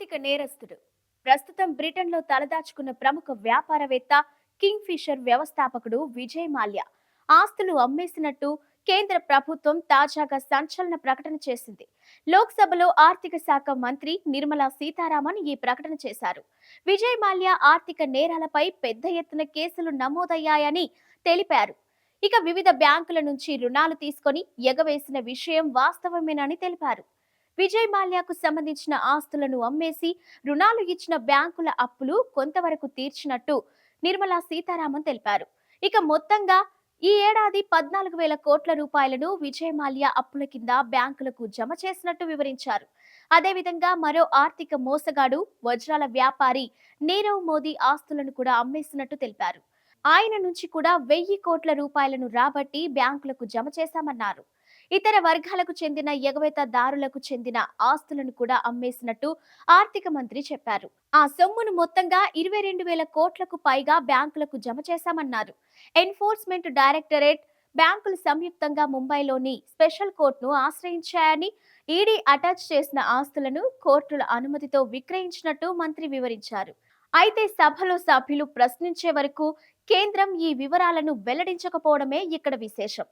నేరస్తుడు. ప్రస్తుతం బ్రిటన్లో తలదాచుకున్న ప్రముఖ వ్యాపారవేత్త కింగ్ ఫిషర్ వ్యవస్థాపకుడు విజయ్ మాల్యా ఆస్తులు అమ్మేసినట్టు కేంద్ర ప్రభుత్వం తాజాగా సంచలన ప్రకటన చేసింది. లోక్సభలో ఆర్థిక శాఖ మంత్రి నిర్మలా సీతారామన్ ఈ ప్రకటన చేశారు. విజయ్ మాల్యా ఆర్థిక నేరాలపై పెద్ద ఎత్తున కేసులు నమోదయ్యాయని తెలిపారు. ఇక వివిధ బ్యాంకుల నుంచి రుణాలు తీసుకొని ఎగవేసిన విషయం వాస్తవమేనని తెలిపారు. విజయ్ మాల్యాకు సంబంధించిన ఆస్తులను అమ్మేసి రుణాలు ఇచ్చిన బ్యాంకుల అప్పులు కొంతవరకు తీర్చినట్టు నిర్మలా సీతారామన్ తెలిపారు. ఇక మొత్తంగా ఈ ఏడాది పద్నాలుగు వేల కోట్ల రూపాయలను విజయ్ మాల్యా అప్పుల కింద బ్యాంకులకు జమ చేసినట్టు వివరించారు. అదేవిధంగా మరో ఆర్థిక మోసగాడు వజ్రాల వ్యాపారి నీరవ్ మోదీ ఆస్తులను కూడా అమ్మేసినట్టు తెలిపారు. ఆయన నుంచి కూడా వెయ్యి కోట్ల రూపాయలను రాబట్టి బ్యాంకులకు జమ చేశామన్నారు. ఇతర వర్గాలకు చెందిన ఎగవేతదారులకు చెందిన ఆస్తులను కూడా అమ్మేసినట్టు ఆర్థిక మంత్రి చెప్పారు. ఆ సొమ్మును మొత్తంగా ఇరవై రెండు వేల కోట్లకు పైగా బ్యాంకులకు జమ చేశామన్నారు. ఎన్ఫోర్స్మెంట్ డైరెక్టరేట్ బ్యాంకులు సంయుక్తంగా ముంబైలోని స్పెషల్ కోర్టును ఆశ్రయించాయని ఈడీ అటాచ్ చేసిన ఆస్తులను కోర్టుల అనుమతితో విక్రయించినట్టు మంత్రి వివరించారు. అయితే సభలో సభ్యులు ప్రశ్నించే వరకు కేంద్రం ఈ వివరాలను వెల్లడించకపోవడమే ఇక్కడ విశేషం.